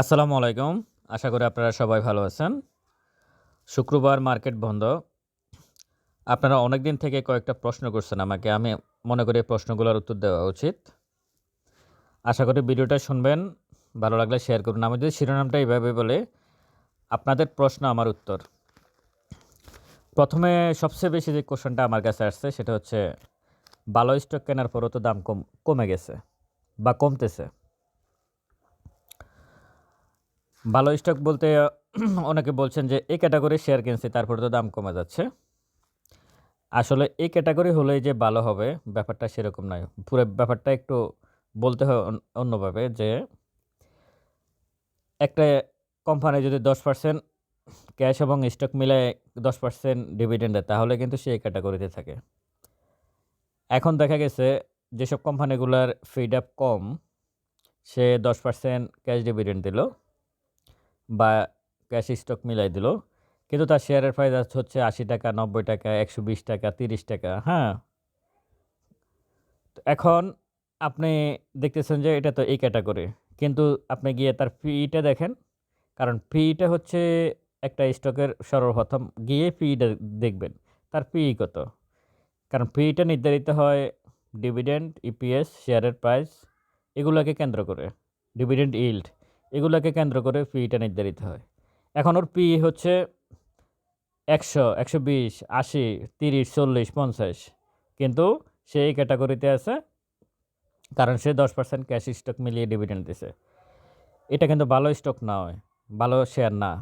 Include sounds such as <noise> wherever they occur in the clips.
আসসালামু আলাইকুম। আশা করি আপনারা সবাই ভালো আছেন। শুক্রবার মার্কেট বন্ধ। আপনারা অনেক দিন থেকে কয়েকটা প্রশ্ন করছেন আমাকে। আমি মনে করি প্রশ্নগুলোর উত্তর দেওয়া উচিত। আশা করি ভিডিওটা শুনবেন, ভালো লাগলে শেয়ার করুন। আমি যদি শিরোনামটা এইভাবে বলে, আপনাদের প্রশ্ন, আমার উত্তর। প্রথমে সবচেয়ে বেশি যে কোশ্চেনটা আমার কাছে আসছে, সেটা হচ্ছে ভালো স্টক কেনার পরও তো দাম কম, কমে গেছে বা কমতেছে। ভালো স্টক বলতে, <clears throat> অনেকে বলছেন যে এই ক্যাটাগরি শেয়ার কিনছি, তারপরে তো দাম কমে যাচ্ছে। আসলে এই ক্যাটাগরি হলেই যে ভালো হবে, ব্যাপারটা সেরকম নয়। পুরো ব্যাপারটা একটু বলতে হয় অন্যভাবে যে, একটা কোম্পানি যদি দশ পার্সেন্ট ক্যাশ এবং স্টক মিলে দশ পার্সেন্ট ডিভিডেন্ড দেয়, তাহলে কিন্তু সে এই ক্যাটাগরিতে থাকে। এখন দেখা গেছে যেসব কোম্পানিগুলোর ফিড আপ কম, সে দশ পার্সেন্ট ক্যাশ ডিভিডেন্ড দিল। বা ক্যাশ স্টক মিলাই দিল। কিন্তু তার শেয়ারের প্রাইস হচ্ছে আশি টাকা, নব্বই টাকা, একশো বিশ টাকা, তিরিশ টাকা হ্যাঁ। এখন আপনি দেখতেছেন যে এটা তো এই ক্যাটাগরি কিন্তু আপনি গিয়ে তার ফিটা দেখেন, কারণ ফিটা হচ্ছে একটা স্টকের সর্বপ্রথম গিয়ে ফিটা দেখবেন, তার ফি কত? কারণ ফিটা নির্ধারিত হয় ডিভিডেন্ড ইপিএস শেয়ারের প্রাইস এগুলোকে কেন্দ্র করে ডিভিডেন্ড ইল্ড এগুলোকে কেন্দ্র করে ফিটা নির্ধারিত হয়। এখন ওর পি হচ্ছে একশো একশো বিশ, আশি, তিরিশ, চল্লিশ, পঞ্চাশ। কিন্তু সে এই ক্যাটাগরিতে আছে, কারণ সে দশ পার্সেন্ট ক্যাশ স্টক মিলিয়ে ডিভিডেন্ড দিছে। এটা কিন্তু ভালো স্টক নয়, ভালো শেয়ার না।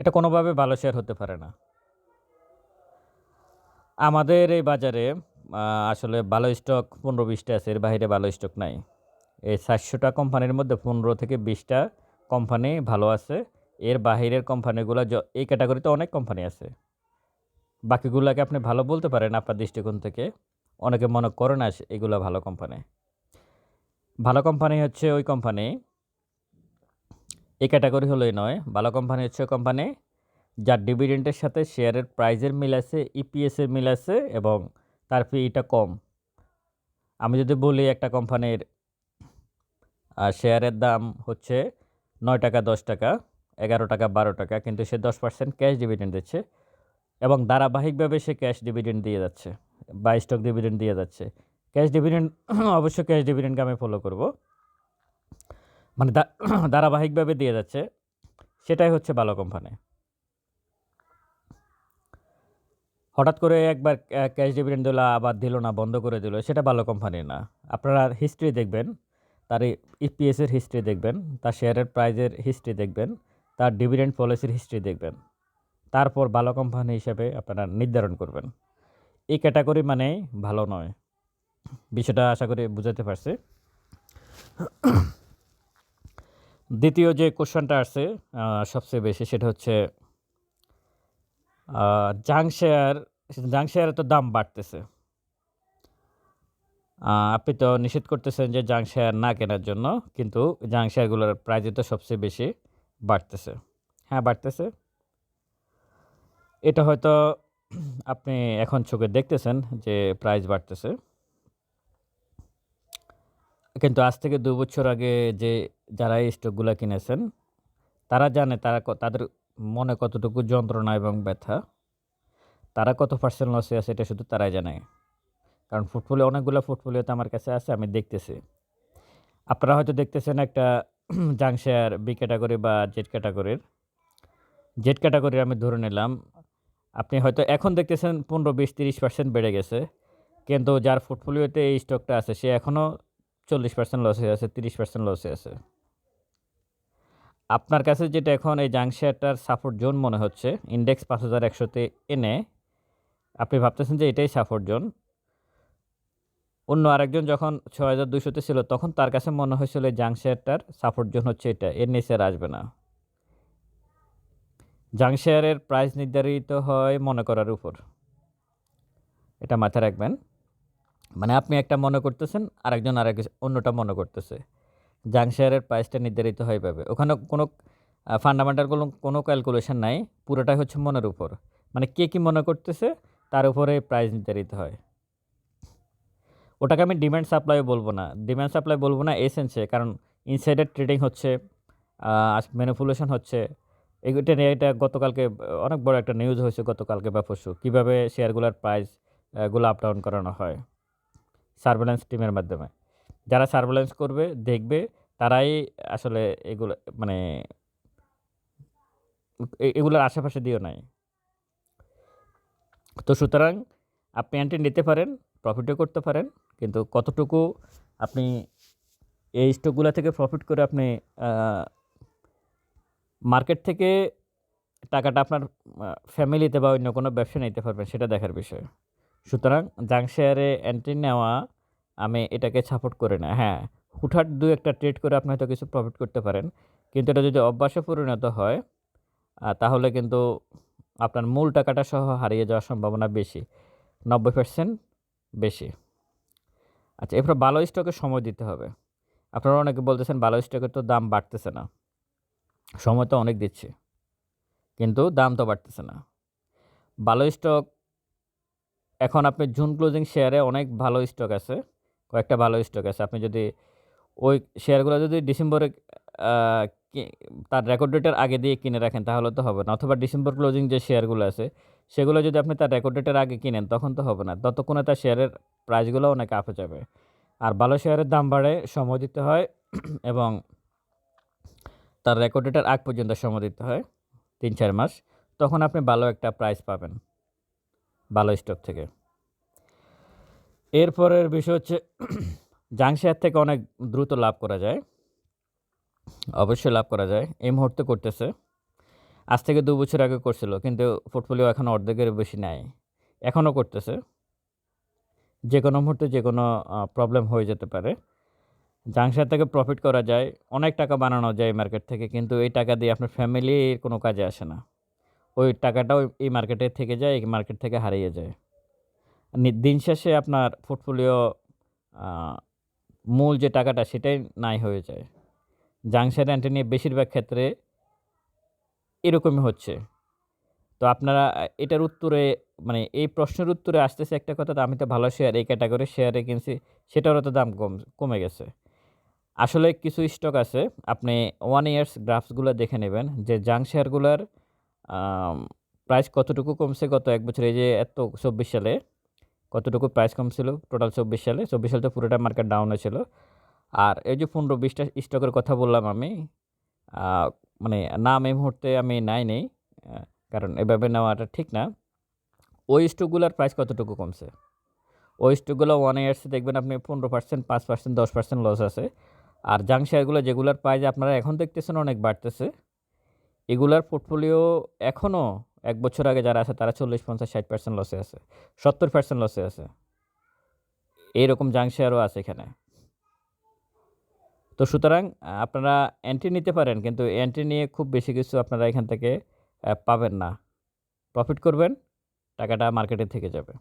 এটা কোনোভাবে ভালো শেয়ার হতে পারে না। আমাদের এই বাজারে আসলে ভালো স্টক পনেরো বিশটা আছে, এর বাইরে ভালো স্টক নাই। এই চারশোটা কোম্পানির মধ্যে পনেরো থেকে বিশটা কোম্পানি ভালো আছে। এর বাহিরের কোম্পানিগুলো এই ক্যাটাগরিতে অনেক কোম্পানি আছে। বাকিগুলোকে আপনি ভালো বলতে পারেন আপনার দৃষ্টিকোণ থেকে। অনেকে মনে করে না এগুলো ভালো কোম্পানি। ভালো কোম্পানি হচ্ছে ওই কোম্পানি, এই ক্যাটাগরি হলোই নয়। ভালো কোম্পানি হচ্ছে কোম্পানি যার ডিভিডেন্টের সাথে শেয়ারের প্রাইজের মিল আছে ইপিএসের মিল আছে এবং তার ফিটা কম। আমি যদি বলি একটা কোম্পানির আর শেয়ারের দাম হচ্ছে নয় টাকা, দশ টাকা, এগারো টাকা, বারো টাকা, কিন্তু সে দশ পার্সেন্ট ক্যাশ ডিভিডেন্ড দিচ্ছে এবং ধারাবাহিকভাবে সে ক্যাশ ডিভিডেন্ড দিয়ে যাচ্ছে, বা স্টক ডিভিডেন্ড দিয়ে যাচ্ছে। ক্যাশ ডিভিডেন্ড <coughs> অবশ্য ক্যাশ ডিভিডেন্ডকে আমি ফলো করব। মানে <coughs> ধারাবাহিকভাবে দিয়ে যাচ্ছে, সেটাই হচ্ছে ভালো কোম্পানি হঠাৎ করে একবার ক্যাশ ডিভিডেন্ড দিল, আবার দিল না, বন্ধ করে দিল, সেটা ভালো কোম্পানি না। আপনারা হিস্ট্রি দেখবেন তার ইপিএসের হিস্ট্রি দেখবেন তার শেয়ারের প্রাইজের হিস্ট্রি দেখবেন তার ডিভিডেন্ড পলিসির হিস্ট্রি দেখবেন। তারপর ভালো কোম্পানি হিসেবে আপনারা নির্ধারণ করবেন। এই ক্যাটাগরি মানে ভালো নয়। বিষয়টা আশা করি বুঝাতে পারছি। দ্বিতীয় যে কোশ্চেনটা আহ, সবচেয়ে বেশি সেটা হচ্ছে জাং শেয়ার জাং শেয়ারের তো দাম বাড়তেছে। আপনি তো নিষেধ করতেছেন যে জাং শেয়ার না কেনার জন্য, কিন্তু জাং শেয়ারগুলোর প্রাইজে তো সবচেয়ে বেশি বাড়তেছে। হ্যাঁ বাড়তেছে। এটা হয়তো আপনি এখন চোখে দেখতেছেন যে প্রাইস বাড়তেছে। কিন্তু আজ থেকে দু বছর আগে যে, যারা এই স্টকগুলো কিনেছেন, তারা জানে তারা তাদের মনে কতটুকু যন্ত্রণা এবং ব্যথা। তারা কত পার্সেন্ট লসে আছে এটা শুধু তারাই জানে। কারণ ফুটফলিও অনেকগুলো ফুটফলিওতে আমার কাছে আছে, আমি দেখতেছি। আপনারা হয়তো দেখতেছেন একটা জাং শেয়ার বি ক্যাটাগরি বা জেড ক্যাটাগরির জেড ক্যাটাগরির আমি ধরে নিলাম, আপনি হয়তো এখন দেখতেছেন পনেরো বিশ তিরিশ পার্সেন্ট বেড়ে গেছে, কিন্তু যার পোর্টফোলিওতে এই স্টকটা আছে, সে এখনও চল্লিশ পার্সেন্ট লসে আছে, তিরিশ পার্সেন্ট লসে আছে। আপনার কাছে যেটা এখন এই জাং শেয়ারটার সাপোর্ট জোন মনে হচ্ছে ইন্ডেক্স পাঁচ হাজার একশোতে এনে, আপনি ভাবতেছেন যে এটাই সাপোর্ট জোন অন্য আরেকজন যখন ছয় হাজার দুশোতে ছিল, তখন তার কাছে মনে হয়েছিল এই জাং শেয়ারটার সাপোর্ট জোন হচ্ছে এটা, এর নিচে আর আসবে না। জাং শেয়ারের প্রাইস নির্ধারিত হয় মনে করার উপর। এটা মাথায় রাখবেন। মানে আপনি একটা মনে করতেছেন, আরেকজন আরেক অন্যটা মনে করতেছে। জাংশেয়ারের প্রাইসটা নির্ধারিত হয় পাবে ওখানে কোনো ফান্ডামেন্টাল কোনো কোনো ক্যালকুলেশন নাই, পুরোটাই হচ্ছে মনের উপর। মানে কে কী মনে করতেছে, তার উপরে প্রাইস নির্ধারিত হয়। ওটাকে আমি ডিম্যান্ড সাপ্লাই বলব না। ডিমান্ড সাপ্লাই বলব না এসেন্সে কারণ ইনসাইডার ট্রেডিং হচ্ছে ম্যানিপুলেশন হচ্ছে। এটা নিয়ে এটা গতকালকে, অনেক বড় একটা নিউজ হয়েছে গতকালকে বা পরশু। কীভাবে শেয়ারগুলোর প্রাইসগুলো আপ ডাউন করানো হয় সার্ভেলেন্স টিমের মাধ্যমে। যারা সার্ভেলেন্স করবে, দেখবে, তারাই আসলে এগুলো মানে এগুলোর আশেপাশে দিও নাই। তো সুতরাং আপনি এন্ট্রি নিতে পারেন প্রফিটও করতে পারেন কিন্তু কতটুকু আপনি এই স্টকগুলো থেকে প্রফিট করে আপনি মার্কেট থেকে টাকাটা আপনার ফ্যামিলিতে বা অন্য কোনো ব্যবসা নিতে পারবেন সেটা দেখার বিষয়। সুতরাং জাং শেয়ারে এন্ট্রি নেওয়া, আমি এটাকে সাপোর্ট করি না। হ্যাঁ হুটহাট দু একটা ট্রেড করে আপনি হয়তো কিছু প্রফিট করতে পারেন। কিন্তু এটা যদি অভ্যাসে পরিণত হয় তাহলে কিন্তু আপনার মূল টাকাটা সহ হারিয়ে যাওয়ার সম্ভাবনা বেশি, নব্বই পার্সেন্ট বেশি। আচ্ছা এরপর ভালো স্টকে সময় দিতে হবে। আপনারা অনেকে বলতেছেন ভালো স্টকের তো দাম বাড়তেছে না। সময় তো অনেক দিচ্ছে, কিন্তু দাম তো বাড়তেছে না। ভালো স্টক, এখন আপনি জুন ক্লোজিং শেয়ারে অনেক ভালো স্টক আছে, কয়েকটা ভালো স্টক আছে। আপনি যদি ওই শেয়ারগুলো যদি ডিসেম্বরে তার রেকর্ড ডেটের আগে দিয়ে কিনে রাখেন, তাহলে তো হবে না। অথবা ডিসেম্বর ক্লোজিং যে শেয়ারগুলো আছে সেগুলো যদি আপনি তার রেকর্ড ডেটের আগে কিনেন, তখন তো হবে না। ততক্ষণে তার শেয়ারের প্রাইসগুলো অনেক আপে যাবে। আর ভালো শেয়ারের দাম বাড়ে, সময় দিতে হয় <clears throat> এবং তার রেকর্ড ডেটের আগ পর্যন্ত সময় দিতে হয় তিন চার মাস, তখন আপনি ভালো একটা প্রাইস পাবেন। ভালো স্টক থেকে। এরপরের বিষয় হচ্ছে <clears throat> জাং শেয়ার থেকে অনেক দ্রুত লাভ করা যায়। অবশ্যই লাভ করা যায়। এই মুহূর্তে করতেছে। আজ থেকে দু বছর আগে করছিল, কিন্তু পোর্টফোলিও এখন অর্ধেকের বেশি নেয়। এখনও করতেছে। যে কোনো মুহূর্তে যে কোনো প্রবলেম হয়ে যেতে পারে। জাংশার থেকে প্রফিট করা যায়, অনেক টাকা বানানো যায় মার্কেট থেকে, কিন্তু এই টাকা দিয়ে আপনার ফ্যামিলির কোনো কাজে আসে না। ওই টাকাটাও এই মার্কেটে থেকে যায়, এই মার্কেট থেকে হারিয়ে যায়। দিন শেষে আপনার পোর্টফোলিও মূল যে টাকাটা সেটাই নাই হয়ে যায়। জাংশন নিয়ে বেশিরভাগ ক্ষেত্রে এরকমই হচ্ছে। তো আপনারা এটার উত্তরে মানে এই প্রশ্নের উত্তরে আসতেছে একটা কথা আমি তো ভালো শেয়ার এই ক্যাটাগরি শেয়ারে কিনছি, সেটারও তো দাম কম, কমে গেছে। আসলে কিছু স্টক আছে, আপনি ওয়ান ইয়ার্স গ্রাফসগুলো দেখে নেবেন, যে জাং শেয়ারগুলোর প্রাইস কতটুকু কমছে গত এক বছর, এই যে এত চব্বিশ সালে, কতটুকু প্রাইস কমছিল টোটাল চব্বিশ সালে চব্বিশ সালে তো পুরোটা মার্কেট ডাউনে ছিল। আর এই যে পনেরো, বিশটা স্টকের কথা বললাম আমি মানে নাম এই মুহূর্তে আমি নাই নেই কারণ এভাবে নেওয়াটা ঠিক না। ওই স্টকগুলোর প্রাইস কতটুকু কমছে? ওই স্টকগুলো ওয়ান ইয়ার্সে দেখবেন আপনি পনেরো পার্সেন্ট পাঁচ পার্সেন্ট দশ পার্সেন্ট লস আছে। আর জাং শেয়ারগুলো যেগুলোর প্রাইস আপনারা এখন দেখতেছেন অনেক বাড়তেছে। এগুলার পোর্টফোলিও এখনও এক বছর আগে যারা আছে তারা চল্লিশ, পঞ্চাশ, ষাট পার্সেন্ট লসে আছে, সত্তর পার্সেন্ট লসে আছে। এইরকম জাং শেয়ারও আছে এখানে। তো সুতরাং আপনারা এন্ট্রি নিতে পারেন, কিন্তু এন্ট্রি নিয়ে খুব বেশি কিছু আপনারা এখান থেকে পাবেন না। প্রফিট করবেন, টাকাটা মার্কেটে থেকে যাবে।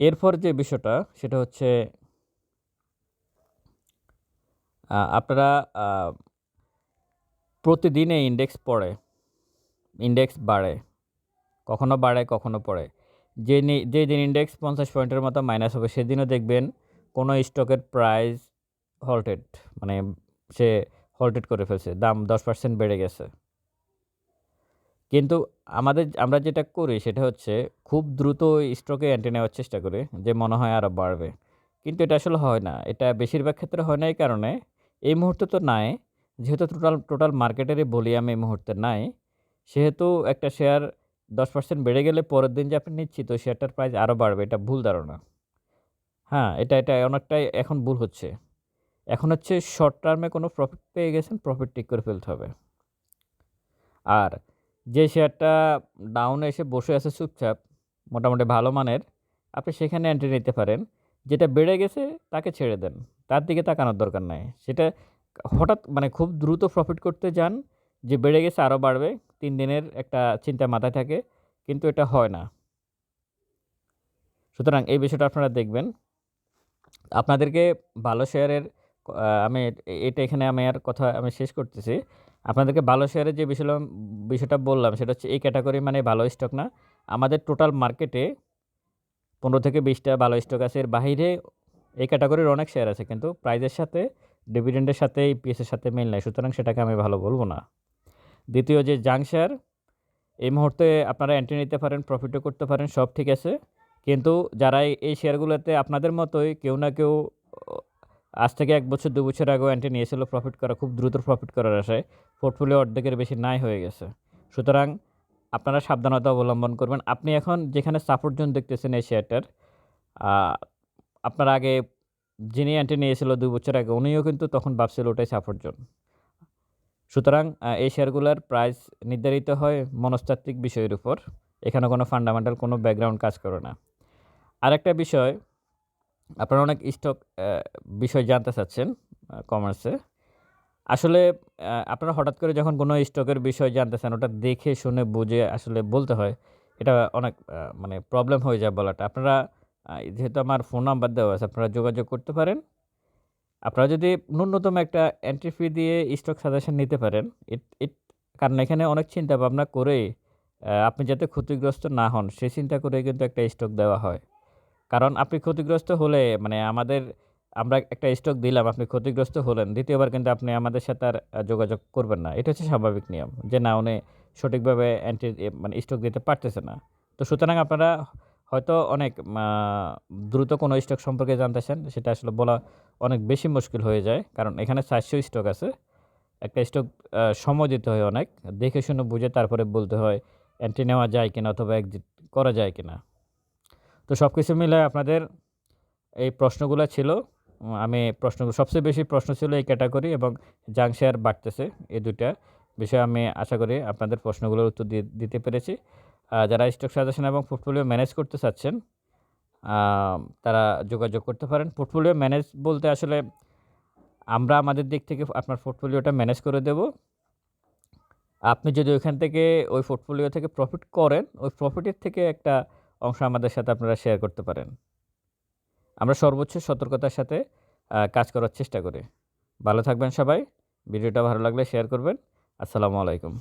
এরপর যে বিষয়টা, সেটা হচ্ছে আপনারা প্রতিদিনে ইন্ডেক্স পড়ে ইন্ডেক্স বাড়ে, কখনো বাড়ে, কখনো পড়ে। যে যে দিন ইন্ডেক্স পঞ্চাশ পয়েন্টের মতো মাইনাস হবে, সেদিনও দেখবেন কোনো স্টকের প্রাইস হল্টেড মানে সে হল্টেড করে ফেলছে, দাম দশ পার্সেন্ট বেড়ে গেছে। কিন্তু আমাদের, আমরা যেটা করি সেটা হচ্ছে খুব দ্রুত স্টকে এন্ট্রি নেওয়ার চেষ্টা করি, যে মনে হয় আরও বাড়বে। কিন্তু এটা আসলে হয় না, এটা বেশিরভাগ ক্ষেত্রে হয় না এই কারণে। এই মুহূর্তে তো নাই, যেহেতু টোটাল টোটাল মার্কেটেরই ভলিউম এই মুহূর্তে নাই, সেহেতু একটা শেয়ার দশ পার্সেন্ট বেড়ে গেলে পরের দিন যে আপনি নিচ্ছি তো শেয়ারটার প্রাইস আরও বাড়বে, এটা ভুল ধারণা। হ্যাঁ এটা এটা অনেকটাই এখন ভুল হচ্ছে। এখন হচ্ছে শর্ট টার্মে কোনো প্রফিট পেয়ে গেছেন প্রফিট টিক করে ফেলতে হবে। আর যে শেয়ারটা ডাউনে এসে বসে আছে চুপচাপ, মোটামুটি ভালো মানের, আপনি সেখানে এন্ট্রি নিতে পারেন। যেটা বেড়ে গেছে তাকে ছেড়ে দেন। তার দিকে তাকানোর দরকার নাই। সেটা হঠাৎ মানে খুব দ্রুত প্রফিট করতে যান, যে বেড়ে গেছে আরও বাড়বে, তিন দিনের একটা চিন্তা মাথায় থাকে, কিন্তু এটা হয় না। সুতরাং এই বিষয়টা আপনারা দেখবেন। আপনাদেরকে ভালো শেয়ারের আমি এটা এখানে আমি আর কথা, আমি শেষ করতেছি। আপনাদেরকে ভালো শেয়ারের যে বিষয় বিষয়টা বললাম, সেটা হচ্ছে এই ক্যাটাগরি মানে ভালো স্টক না। আমাদের টোটাল মার্কেটে পনেরো থেকে বিশটা ভালো স্টক আছে। এর বাইরে এই ক্যাটাগরির অনেক শেয়ার আছে, কিন্তু প্রাইজের সাথে ডিভিডেন্ডের সাথে ইপিএসের সাথে মিল নাই। সুতরাং সেটাকে আমি ভালো বলব না। দ্বিতীয় যে জাং শেয়ার এই মুহূর্তে আপনারা এন্ট্রি নিতে পারেন প্রফিটও করতে পারেন, সব ঠিক আছে। কিন্তু যারা এই শেয়ারগুলোতে আপনাদের মতোই কেউ না কেউ আজ থেকে এক বছর, দু বছর আগেও অ্যান্টি নিয়েছিল প্রফিট করা, খুব দ্রুত প্রফিট করার আশায়। পোর্টফোলিও অর্ধেকের বেশি নাই হয়ে গেছে। সুতরাং আপনারা সাবধানতা অবলম্বন করবেন। আপনি এখন যেখানে সাপোর্ট জোন দেখতেছেন এই শেয়ারটার আপনার আগে যিনি অ্যান্টি নিয়েছিল দুই বছর আগে, উনিও কিন্তু তখন ভাবছিল ওটাই সাপোর্ট জোন সুতরাং এই শেয়ারগুলোর প্রাইস নির্ধারিত হয় মনস্তাত্ত্বিক বিষয়ের উপর। এখানে কোনো ফান্ডামেন্টাল কোনো ব্যাকগ্রাউন্ড কাজ করে না। আরেকটা বিষয় আপনারা অনেক স্টক বিষয় জানতে চাচ্ছেন কমার্সে আসলে আপনারা হঠাৎ করে যখন কোনো স্টকের বিষয় জানতে চান ওটা দেখে শুনে বুঝে আসলে বলতে হয় এটা অনেক মানে প্রবলেম হয়ে যায় বলাটা। আপনারা যেহেতু আমার ফোন নাম্বার দেওয়া আছে আপনারা যোগাযোগ করতে পারেন। আপনারা যদি ন্যূনতম একটা এন্ট্রি ফি দিয়ে স্টক সাজেশন নিতে পারেন ইট- কারণ এখানে অনেক চিন্তা ভাবনা করে আহ, আপনি যাতে ক্ষতিগ্রস্ত না হন সেই চিন্তা করে কিন্তু একটা স্টক দেওয়া হয়। কারণ আপনি ক্ষতিগ্রস্ত হলে মানে আমাদের, আমরা একটা স্টক দিলাম, আপনি ক্ষতিগ্রস্ত হলেন, দ্বিতীয়বার কিন্তু আপনি আমাদের সাথে আর যোগাযোগ করবেন না। এটা হচ্ছে স্বাভাবিক নিয়ম, যে না উনি সঠিকভাবে অ্যান্টি মানে স্টক দিতে পারতেছে না। তো সুতরাং আপনারা হয়তো অনেক দ্রুত কোনো স্টক সম্পর্কে জানতেছেন, সেটা আসলে বলা অনেক বেশি মুশকিল হয়ে যায়, কারণ এখানে চারশো স্টক আছে। একটা স্টক সময় দিতে হয় অনেক, দেখে শুনে বুঝে তারপরে বলতে হয় অ্যান্টি নেওয়া যায় কিনা অথবা এক্সিট করা যায় কিনা। তো সব কিছু মিলে আপনাদের এই প্রশ্নগুলো ছিল। আমি প্রশ্ন, সবচেয়ে বেশি প্রশ্ন ছিল এই ক্যাটাগরি এবং জাং শেয়ার বাড়তেছে এই দুইটা বিষয়ে আমি আশা করি আপনাদের প্রশ্নগুলোর উত্তর দিতে পেরেছি। যারা স্টক সাজেশন এবং পোর্টফোলিও ম্যানেজ করতে চাচ্ছেন তারা যোগাযোগ করতে পারেন। পোর্টফোলিও ম্যানেজ বলতে আসলে আমরা আমাদের দিক থেকে আপনার পোর্টফোলিওটা ম্যানেজ করে দেব। আপনি যদি ওইখান থেকে ওই পোর্টফোলিও থেকে প্রফিট করেন, ওই প্রফিটের থেকে একটা অংশ আমাদের সাথে আপনারা শেয়ার করতে পারেন। আমরা সর্বোচ্চ সতর্কতার সাথে কাজ করার চেষ্টা করি। ভালো থাকবেন সবাই। ভিডিওটা ভালো লাগলে শেয়ার করবেন। আসসালামু আলাইকুম।